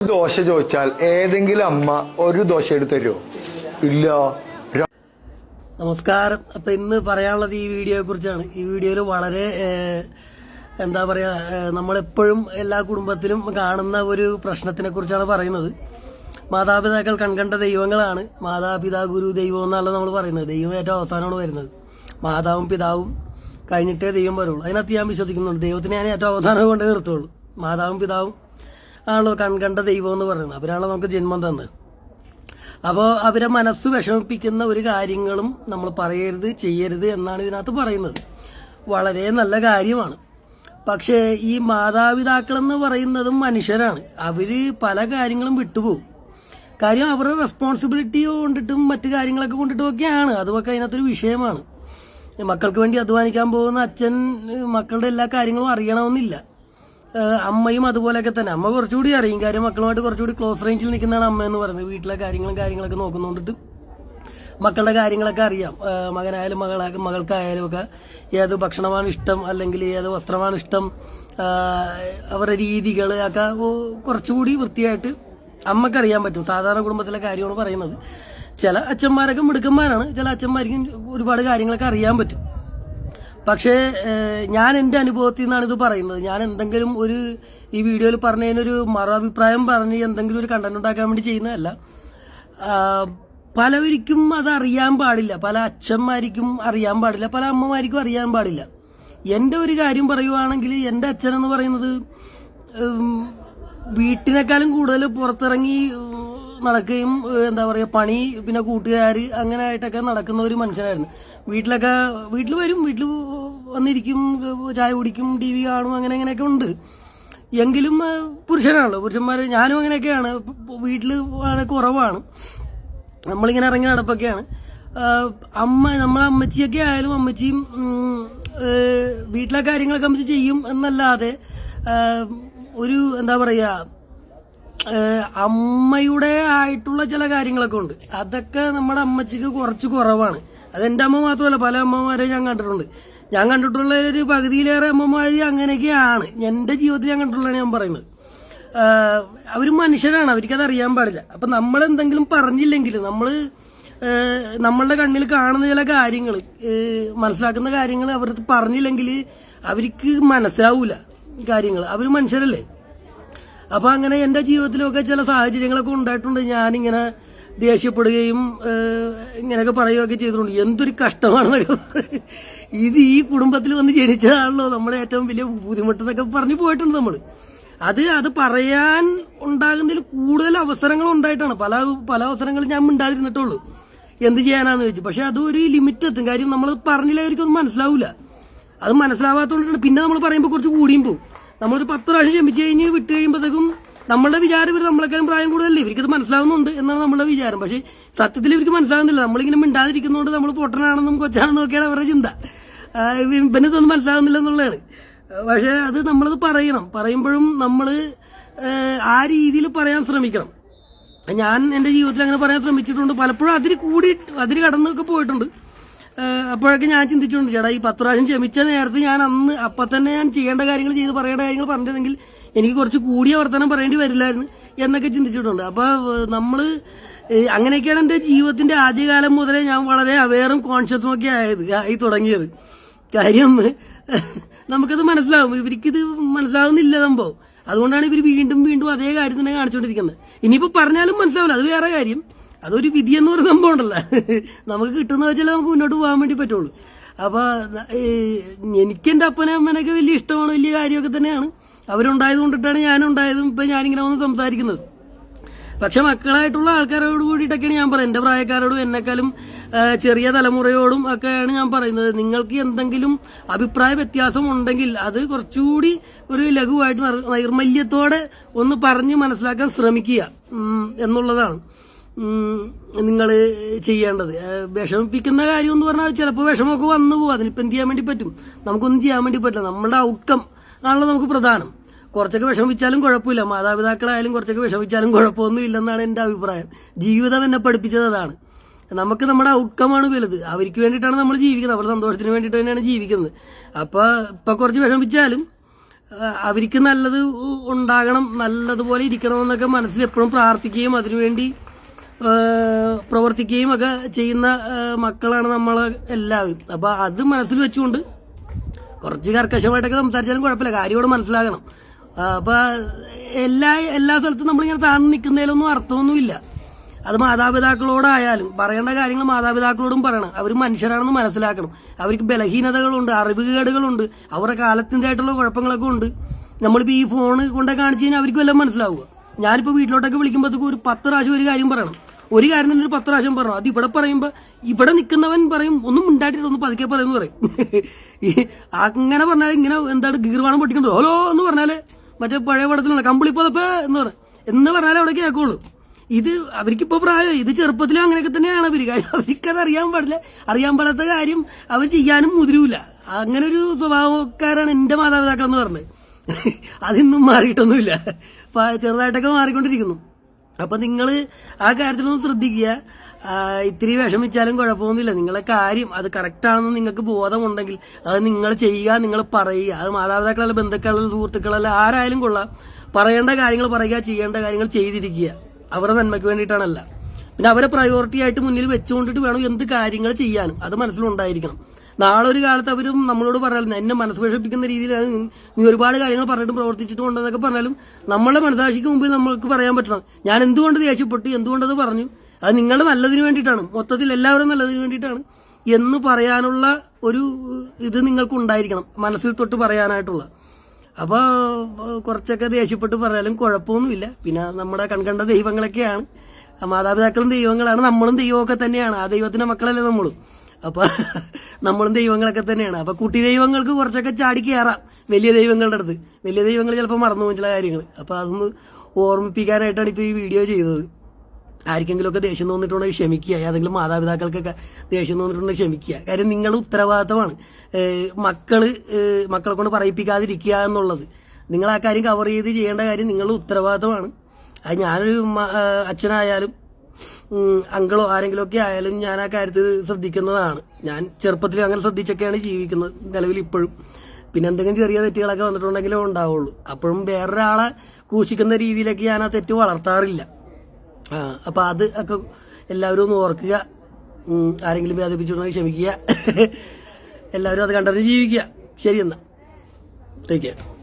ദോശ ചോദിച്ചാൽ ഏതെങ്കിലും അമ്മ ഒരു ദോശ എടുത്ത് തരുമോ ഇല്ല. നമസ്കാരം. അപ്പൊ ഇന്ന് പറയാനുള്ളത് ഈ വീഡിയോയെ കുറിച്ചാണ്. ഈ വീഡിയോയിൽ വളരെ എന്താ പറയാ നമ്മളെപ്പോഴും എല്ലാ കുടുംബത്തിലും കാണുന്ന ഒരു പ്രശ്നത്തിനെ കുറിച്ചാണ് പറയുന്നത്. മാതാപിതാക്കൾ കൺകണ്ട ദൈവങ്ങളാണ്. മാതാപിതാ ഗുരു ദൈവം എന്നല്ല നമ്മൾ പറയുന്നത്. ദൈവം ഏറ്റവും അവസാനമാണ് വരുന്നത്. മാതാവും പിതാവും കഴിഞ്ഞിട്ടേ ദൈവം വരുള്ളൂ. അതിനകത്ത് ഞാൻ വിശ്വസിക്കുന്നുണ്ട്. ദൈവത്തിനെ ഞാൻ ഏറ്റവും അവസാനം കൊണ്ടേ നിർത്തുള്ളൂ. മാതാവും പിതാവും ആണല്ലോ കൺകണ്ട ദൈവം എന്ന് പറയുന്നത്. അവരാണല്ലോ നമുക്ക് ജന്മം തന്നത് അപ്പോൾ അവരെ മനസ്സ് വിഷമിപ്പിക്കുന്ന ഒരു കാര്യങ്ങളും നമ്മൾ പറയരുത് ചെയ്യരുത് എന്നാണ് ഇതിനകത്ത് പറയുന്നത്. വളരെ നല്ല കാര്യമാണ്. പക്ഷേ ഈ മാതാപിതാക്കളെന്ന് പറയുന്നതും മനുഷ്യരാണ്. അവർ പല കാര്യങ്ങളും വിട്ടുപോകും. കാര്യം അവരുടെ റെസ്പോൺസിബിലിറ്റി കൊണ്ടിട്ടും മറ്റു കാര്യങ്ങളൊക്കെ കൊണ്ടിട്ടും ഒക്കെയാണ് അതുമൊക്കെ അതിനകത്തൊരു വിഷയമാണ്. മക്കൾക്ക് വേണ്ടി അധ്വാനിക്കാൻ പോകുന്ന അച്ഛൻ മക്കളുടെ എല്ലാ കാര്യങ്ങളും അറിയണമെന്നില്ല. അമ്മയും അതുപോലെയൊക്കെ തന്നെ. അമ്മ കുറച്ചുകൂടി അറിയും. കാര്യം മക്കളുമായിട്ട് കുറച്ചുകൂടി ക്ലോസ് റേഞ്ചിൽ നിൽക്കുന്നതാണ് അമ്മ എന്ന് പറയുന്നത്. വീട്ടിലെ കാര്യങ്ങളും കാര്യങ്ങളൊക്കെ നോക്കുന്നോണ്ടിട്ട് മക്കളുടെ കാര്യങ്ങളൊക്കെ അറിയാം. മകനായാലും മകളാ മകൾക്കായാലും ഒക്കെ ഏത് ഭക്ഷണമാണ് ഇഷ്ടം അല്ലെങ്കിൽ ഏത് വസ്ത്രമാണ് ഇഷ്ടം അവരുടെ രീതികൾ ഒക്കെ കുറച്ചുകൂടി വൃത്തിയായിട്ട് അമ്മക്കറിയാൻ പറ്റും. സാധാരണ കുടുംബത്തിലെ കാര്യമാണ് പറയുന്നത്. ചില അച്ഛന്മാരൊക്കെ മിടുക്കന്മാരാണ്. ചില അച്ഛന്മാർക്കും ഒരുപാട് കാര്യങ്ങളൊക്കെ അറിയാൻ പറ്റും. പക്ഷേ ഞാൻ എന്റെ അനുഭവത്തിൽ നിന്നാണ് ഇത് പറയുന്നത്. ഞാൻ എന്തെങ്കിലും ഒരു ഈ വീഡിയോയിൽ പറഞ്ഞതിനൊരു മറു അഭിപ്രായം പറഞ്ഞ് എന്തെങ്കിലും ഒരു കണ്ടന്റ് ഉണ്ടാക്കാൻ വേണ്ടി ചെയ്യുന്നതല്ല. പലവർക്കും അത് അറിയാൻ പാടില്ല. പല അച്ഛന്മാർക്കും അറിയാൻ പാടില്ല. പല അമ്മമാർക്കും അറിയാൻ പാടില്ല. എന്റെ ഒരു കാര്യം പറയുവാണെങ്കിൽ എന്റെ അച്ഛനെന്ന് പറയുന്നത് വീട്ടിനേക്കാളും കൂടുതൽ പുറത്തിറങ്ങി നടക്കുകയും എന്താ പറയുക പണി പിന്നെ കൂട്ടുകാർ അങ്ങനെ ആയിട്ടൊക്കെ നടക്കുന്ന ഒരു മനുഷ്യനായിരുന്നു. വീട്ടിലൊക്കെ വീട്ടിൽ വരും വീട്ടിൽ വന്നിരിക്കും ചായ കുടിക്കും ടി വി കാണും അങ്ങനെ അങ്ങനെയൊക്കെ ഉണ്ട്. എങ്കിലും പുരുഷനാണല്ലോ. പുരുഷന്മാർ ഞാനും അങ്ങനെയൊക്കെയാണ്. വീട്ടിൽ വളരെ കുറവാണ്. നമ്മളിങ്ങനെ ഇറങ്ങി നടപ്പൊക്കെയാണ്. അമ്മ നമ്മളെ അമ്മച്ചിയൊക്കെ ആയാലും അമ്മച്ചിയും വീട്ടിലെ കാര്യങ്ങളൊക്കെ അമ്മച്ചി ചെയ്യും എന്നല്ലാതെ ഒരു എന്താ പറയുക അമ്മയുടെ ആയിട്ടുള്ള ചില കാര്യങ്ങളൊക്കെ ഉണ്ട്. അതൊക്കെ നമ്മുടെ അമ്മച്ചിക്ക് കുറച്ച് കുറവാണ്. അത് എന്റെ അമ്മ മാത്രമല്ല പല അമ്മമാരെയും ഞാൻ കണ്ടിട്ടുണ്ട്. ഞാൻ കണ്ടിട്ടുള്ള ഒരു പകുതിയിലേറെ അമ്മമാർ അങ്ങനെയൊക്കെയാണ്. എന്റെ ജീവിതത്തിൽ ഞാൻ കണ്ടിട്ടുള്ളതാണ് ഞാൻ പറയുന്നത്. അവർ മനുഷ്യരാണ് അവർക്ക് അത് അറിയാൻ പാടില്ല. അപ്പം നമ്മൾ എന്തെങ്കിലും പറഞ്ഞില്ലെങ്കിൽ നമ്മൾ നമ്മളുടെ കണ്ണിൽ കാണുന്ന ചില കാര്യങ്ങൾ മനസ്സിലാക്കുന്ന കാര്യങ്ങൾ അവർക്ക് പറഞ്ഞില്ലെങ്കിൽ അവർക്ക് മനസ്സിലാവൂല കാര്യങ്ങൾ അവർ മനുഷ്യരല്ലേ? അപ്പൊ അങ്ങനെ എന്റെ ജീവിതത്തിലൊക്കെ ചില സാഹചര്യങ്ങളൊക്കെ ഉണ്ടായിട്ടുണ്ട്. ഞാനിങ്ങനെ ദേഷ്യപ്പെടുകയും ഇങ്ങനെയൊക്കെ പറയുകയൊക്കെ ചെയ്തിട്ടുണ്ട്. എന്തൊരു കഷ്ടമാണെന്നൊക്കെ. ഇത് ഈ കുടുംബത്തിൽ വന്ന് ജനിച്ചതാണല്ലോ. നമ്മുടെ ഏറ്റവും വലിയ ബുദ്ധിമുട്ടെന്നൊക്കെ പറഞ്ഞു പോയിട്ടുണ്ട് നമ്മൾ അത് അത് പറയാൻ ഉണ്ടാകുന്നതിൽ കൂടുതൽ അവസരങ്ങൾ ഉണ്ടായിട്ടാണ്. പല പല അവസരങ്ങളും ഞാൻ മിണ്ടാതിരുന്നിട്ടുള്ളൂ. എന്ത് ചെയ്യാനാന്ന് ചോദിച്ചു. പക്ഷെ അത് ഒരു ലിമിറ്റ് എത്തും. കാര്യം നമ്മൾ പറഞ്ഞില്ല അവർക്കൊന്നും മനസ്സിലാവില്ല അത് മനസ്സിലാവാത്തതുകൊണ്ടാണ് പിന്നെ നമ്മൾ പറയുമ്പോൾ കുറച്ച് കൂടിയും പോകും നമ്മളൊരു പത്ത് പ്രാവശ്യം ക്ഷമിച്ച് കഴിഞ്ഞ് വിട്ട് കഴിയുമ്പോഴത്തേക്കും നമ്മളുടെ വിചാരം ഇവർ നമ്മളെക്കാളും പ്രായം കൂടുതലല്ലേ? ഇത് മനസ്സിലാവുന്നുണ്ട് എന്നാണ് നമ്മളുടെ വിചാരം. പക്ഷേ സത്യത്തിൽ ഇവർക്ക് മനസ്സിലാവുന്നില്ല. നമ്മളിങ്ങനെ മിണ്ടാതിരിക്കുന്നതുകൊണ്ട് നമ്മൾ പൊട്ടനാണെന്നും കൊച്ചാണെന്നും ഒക്കെയാണ് അവരുടെ ചിന്ത. ഇവനിതൊന്നും മനസ്സിലാവുന്നില്ല എന്നുള്ളതാണ്. പക്ഷേ അത് നമ്മളത് പറയണം. പറയുമ്പോഴും നമ്മൾ ആ രീതിയിൽ പറയാൻ ശ്രമിക്കണം. ഞാൻ എന്റെ ജീവിതത്തിൽ അങ്ങനെ പറയാൻ ശ്രമിച്ചിട്ടുണ്ട്. പലപ്പോഴും അതിൽ കൂടി അതിൽ കടന്നൊക്കെ പോയിട്ടുണ്ട്. അപ്പോഴൊക്കെ ഞാൻ ചിന്തിച്ചിട്ടുണ്ട് ചേട്ടാ ഈ പത്ത് പ്രാവശ്യം ക്ഷമിച്ച നേരത്തെ ഞാൻ അന്ന് അപ്പം തന്നെ ഞാൻ ചെയ്യേണ്ട കാര്യങ്ങൾ ചെയ്ത് പറയേണ്ട കാര്യങ്ങൾ പറഞ്ഞിരുന്നെങ്കിൽ എനിക്ക് കുറച്ച് കൂടിയ വർത്തമാനം പറയേണ്ടി വരില്ലായിരുന്നു എന്നൊക്കെ ചിന്തിച്ചിട്ടുണ്ട്. അപ്പോൾ നമ്മൾ അങ്ങനെയൊക്കെയാണ് എന്റെ ജീവിതത്തിന്റെ ആദ്യകാലം മുതലേ ഞാൻ വളരെ അവയറും കോൺഷ്യസും ഒക്കെ ആയത് ആയി തുടങ്ങിയത്. കാര്യം നമുക്കത് മനസ്സിലാവും. ഇവർക്കിത് മനസ്സിലാവുന്നില്ല സംഭവം. അതുകൊണ്ടാണ് ഇവർ വീണ്ടും വീണ്ടും അതേ കാര്യം തന്നെ കാണിച്ചുകൊണ്ടിരിക്കുന്നത് ഇനിയിപ്പോൾ പറഞ്ഞാലും മനസ്സിലാവില്ല. അത് വേറെ കാര്യം. അതൊരു വിധി എന്ന് പറയുന്ന സംഭവം ഉണ്ടല്ലോ നമുക്ക് കിട്ടുന്ന വെച്ചാൽ നമുക്ക് മുന്നോട്ട് പോകാൻ വേണ്ടി പറ്റുള്ളൂ. അപ്പോൾ എനിക്ക് എന്റെ അപ്പനെ അമ്മനൊക്കെ വലിയ ഇഷ്ടമാണ് വലിയ കാര്യമൊക്കെ തന്നെയാണ്. അവരുണ്ടായത് കൊണ്ടിട്ടാണ് ഞാനുണ്ടായതും ഇപ്പൊ ഞാനിങ്ങനെ വന്ന് സംസാരിക്കുന്നത്. പക്ഷെ മക്കളായിട്ടുള്ള ആൾക്കാരോട് കൂടിയിട്ടൊക്കെയാണ് ഞാൻ പറയുന്നത്. എന്റെ പ്രായക്കാരോടും എന്നെക്കാളും ചെറിയ തലമുറയോടും ഒക്കെയാണ് ഞാൻ പറയുന്നത്. നിങ്ങൾക്ക് എന്തെങ്കിലും അഭിപ്രായ വ്യത്യാസം ഉണ്ടെങ്കിൽ അത് കുറച്ചുകൂടി ഒരു ലഘുവായിട്ട് നൈർ- നൈർമല്യത്തോടെ ഒന്ന് പറഞ്ഞ് മനസ്സിലാക്കാൻ ശ്രമിക്കുക എന്നുള്ളതാണ്. നിങ്ങൾ ചെയ്യേണ്ടത്. വിഷമിപ്പിക്കുന്ന കാര്യം എന്ന് പറഞ്ഞാൽ ചിലപ്പോൾ വിഷമമൊക്കെ വന്നു പോകും. അതിനിപ്പോൾ എന്ത് ചെയ്യാൻ വേണ്ടി പറ്റും? നമുക്കൊന്നും ചെയ്യാൻ വേണ്ടി പറ്റില്ല. നമ്മുടെ ഔട്ട്കം ആണല്ലോ നമുക്ക് പ്രധാനം. കുറച്ചൊക്കെ വിഷമിച്ചാലും കുഴപ്പമില്ല. മാതാപിതാക്കളായാലും കുറച്ചൊക്കെ വിഷമിച്ചാലും കുഴപ്പമൊന്നും ഇല്ലെന്നാണ് എന്റെ അഭിപ്രായം. ജീവിതം എന്നെ പഠിപ്പിച്ചത് അതാണ്. നമുക്ക് നമ്മുടെ ഔട്ട്കമാണ് വലുത്. അവർക്ക് വേണ്ടിയിട്ടാണ് നമ്മൾ ജീവിക്കുന്നത്. അവരുടെ സന്തോഷത്തിന് വേണ്ടിയിട്ട് തന്നെയാണ് ജീവിക്കുന്നത്. അപ്പോൾ ഇപ്പം കുറച്ച് വിഷമിച്ചാലും അവർക്ക് നല്ലത് ഉണ്ടാകണം. നല്ലതുപോലെ ഇരിക്കണം എന്നൊക്കെ മനസ്സിൽ എപ്പോഴും പ്രാർത്ഥിക്കുകയും അതിനുവേണ്ടി പ്രവർത്തിക്കുകയും ഒക്കെ ചെയ്യുന്ന മക്കളാണ് നമ്മൾ എല്ലാവരും. അപ്പൊ അത് മനസ്സിൽ വെച്ചുകൊണ്ട് കുറച്ച് കർക്കശമായിട്ടൊക്കെ സംസാരിച്ചാലും കുഴപ്പമില്ല. കാര്യം ഇവിടെ മനസ്സിലാകണം. അപ്പോൾ അപ്പൊ എല്ലാ എല്ലാ സ്ഥലത്തും നമ്മളിങ്ങനെ താഴ്ന്നു നിൽക്കുന്നതിലൊന്നും അർത്ഥമൊന്നുമില്ല. അത് മാതാപിതാക്കളോടായാലും പറയേണ്ട കാര്യങ്ങൾ മാതാപിതാക്കളോടും പറയണം. അവർ മനുഷ്യരാണെന്ന് മനസ്സിലാക്കണം. അവർക്ക് ബലഹീനതകളുണ്ട് അറിവുകേടുകളുണ്ട് അവരുടെ കാലത്തിന്റെതായിട്ടുള്ള കുഴപ്പങ്ങളൊക്കെ ഉണ്ട്. നമ്മളിപ്പോൾ ഈ ഫോൺ കൊണ്ടേ കാണിച്ചു കഴിഞ്ഞാൽ അവർക്ക് എല്ലാം മനസ്സിലാവുക. ഞാനിപ്പോൾ വീട്ടിലോട്ടൊക്കെ വിളിക്കുമ്പോഴത്തേക്കും ഒരു പത്ത് പ്രാവശ്യം ഒരു കാര്യം പറയണം. ഒരു തന്നെ ഒരു പത്ത് പ്രാവശ്യം പറഞ്ഞു. അത് ഇവിടെ പറയുമ്പോൾ ഇവിടെ നിൽക്കുന്നവൻ പറയും ഒന്നും ഉണ്ടായിട്ടില്ല ഒന്ന് പതുക്കെ പറയുമെന്ന് പറയും. അങ്ങനെ പറഞ്ഞാൽ ഇങ്ങനെ എന്താണ് ഗീർവാണം പൊട്ടിക്കണ്ടോ? ഹലോ എന്ന് പറഞ്ഞാൽ മറ്റേ പഴയ പടത്തിലുള്ള കമ്പിളിപ്പതപ്പ് എന്ന് പറയും എന്ന് പറഞ്ഞാലേ അവിടെ കേൾക്കുള്ളൂ. ഇത് അവർക്കിപ്പോ പ്രായം ഇത് ചെറുപ്പത്തിലും അങ്ങനെയൊക്കെ തന്നെയാണ് അവർ. കാര്യം അവർക്കത് അറിയാൻ പാടില്ല. അറിയാൻ പാടാത്ത കാര്യം അവർ ചെയ്യാനും മുതിരൂല. അങ്ങനെ ഒരു സ്വഭാവക്കാരാണ് എന്റെ മാതാപിതാക്കൾ എന്ന് പറഞ്ഞത് അതിന്നും മാറിയിട്ടൊന്നുമില്ല. ചെറുതായിട്ടൊക്കെ മാറിക്കൊണ്ടിരിക്കുന്നു. അപ്പൊ നിങ്ങൾ ആ കാര്യത്തിലൊന്ന് ശ്രദ്ധിക്കുക. ഇത്തിരി വിഷമിച്ചാലും കുഴപ്പമൊന്നുമില്ല. നിങ്ങളെ കാര്യം അത് കറക്റ്റാണെന്ന് നിങ്ങൾക്ക് ബോധമുണ്ടെങ്കിൽ അത് നിങ്ങൾ ചെയ്യുക നിങ്ങൾ പറയുക. അത് മാതാപിതാക്കളല്ല ബന്ധുക്കളല്ല സുഹൃത്തുക്കളല്ല ആരായാലും കൊള്ളാം. പറയേണ്ട കാര്യങ്ങൾ പറയുക ചെയ്യേണ്ട കാര്യങ്ങൾ ചെയ്തിരിക്കുക. അവരുടെ നന്മയ്ക്ക് വേണ്ടിയിട്ടാണല്ല. പിന്നെ അവരെ പ്രയോറിറ്റി ആയിട്ട് മുന്നിൽ വെച്ചുകൊണ്ടിട്ട് വേണം എന്ത് കാര്യങ്ങൾ ചെയ്യാനും. അത് മനസ്സിലുണ്ടായിരിക്കണം. നാളെ ഒരു കാലത്ത് അവരും നമ്മളോട് പറഞ്ഞാലും എന്നെ മനസ്സ് വിഷമിപ്പിക്കുന്ന രീതിയിൽ നീ ഒരുപാട് കാര്യങ്ങൾ പറഞ്ഞിട്ടും പ്രവർത്തിച്ചിട്ടും ഉണ്ടെന്നൊക്കെ പറഞ്ഞാലും നമ്മളെ മനസാക്ഷിക്ക് മുമ്പിൽ നമ്മൾക്ക് പറയാൻ പറ്റണം. ഞാൻ എന്തുകൊണ്ട് ദേഷ്യപ്പെട്ടു? എന്തുകൊണ്ടത് പറഞ്ഞു? അത് നിങ്ങളുടെ നല്ലതിന് വേണ്ടിയിട്ടാണ്. മൊത്തത്തിൽ എല്ലാവരും നല്ലതിന് വേണ്ടിയിട്ടാണ് എന്ന് പറയാനുള്ള ഒരു ഇത് നിങ്ങൾക്ക് ഉണ്ടായിരിക്കണം മനസ്സിൽ തൊട്ട് പറയാനായിട്ടുള്ള. അപ്പോൾ കുറച്ചൊക്കെ ദേഷ്യപ്പെട്ട് പറഞ്ഞാലും കുഴപ്പമൊന്നുമില്ല. പിന്നെ നമ്മുടെ കൺകണ്ട ദൈവങ്ങളൊക്കെയാണ്. മാതാപിതാക്കളും ദൈവങ്ങളാണ് നമ്മളും ദൈവമൊക്കെ തന്നെയാണ്. ആ ദൈവത്തിന്റെ മക്കളല്ലേ നമ്മളും. അപ്പൊ നമ്മളും ദൈവങ്ങളൊക്കെ തന്നെയാണ്. അപ്പൊ കുട്ടി ദൈവങ്ങൾക്ക് കുറച്ചൊക്കെ ചാടി കയറാം വലിയ ദൈവങ്ങളുടെ അടുത്ത്. വലിയ ദൈവങ്ങൾ ചിലപ്പോൾ മറന്നു പോകും ചില കാര്യങ്ങൾ അപ്പൊ അതൊന്ന് ഓർമ്മിപ്പിക്കാനായിട്ടാണ് ഇപ്പൊ ഈ വീഡിയോ ചെയ്തത്. ആർക്കെങ്കിലുമൊക്കെ ദേഷ്യം തോന്നിട്ടുണ്ടെങ്കിൽ ക്ഷമിക്കുക. ഏതെങ്കിലും മാതാപിതാക്കൾക്കൊക്കെ ദേഷ്യം തോന്നിട്ടുണ്ടെങ്കിൽ ക്ഷമിക്കുക. കാര്യം നിങ്ങളുടെ ഉത്തരവാദിത്തമാണ്. മക്കൾ മക്കളെ കൊണ്ട് പറയിപ്പിക്കാതിരിക്കുക എന്നുള്ളത്. നിങ്ങൾ ആ കാര്യം കവർ ചെയ്ത് ചെയ്യേണ്ട കാര്യം നിങ്ങളുടെ ഉത്തരവാദിത്തമാണ്. അത് ഞാനൊരു അച്ഛനായാലും അങ്കിളോ ആരെങ്കിലും ഒക്കെ ആയാലും ഞാൻ ആ കാര്യത്തിൽ ശ്രദ്ധിക്കുന്നതാണ്. ഞാൻ ചെറുപ്പത്തിൽ അങ്ങനെ ശ്രദ്ധിച്ചൊക്കെയാണ് ജീവിക്കുന്നത് നിലവിൽ ഇപ്പോഴും. പിന്നെ എന്തെങ്കിലും ചെറിയ തെറ്റുകളൊക്കെ വന്നിട്ടുണ്ടെങ്കിലും ഉണ്ടാവുള്ളൂ. അപ്പോഴും വേറൊരാളെ ക്രൂശിക്കുന്ന രീതിയിലൊക്കെ ഞാൻ ആ തെറ്റ് വളർത്താറില്ല. അപ്പൊ അത് ഒക്കെ എല്ലാവരും ഒന്ന് ഓർക്കുക. ആരെങ്കിലും വേദിപ്പിച്ചുണ്ടെങ്കിൽ ക്ഷമിക്കുക. എല്ലാവരും അത് കണ്ടറിഞ്ഞ് ജീവിക്കുക. ശരി എന്നാ. Take care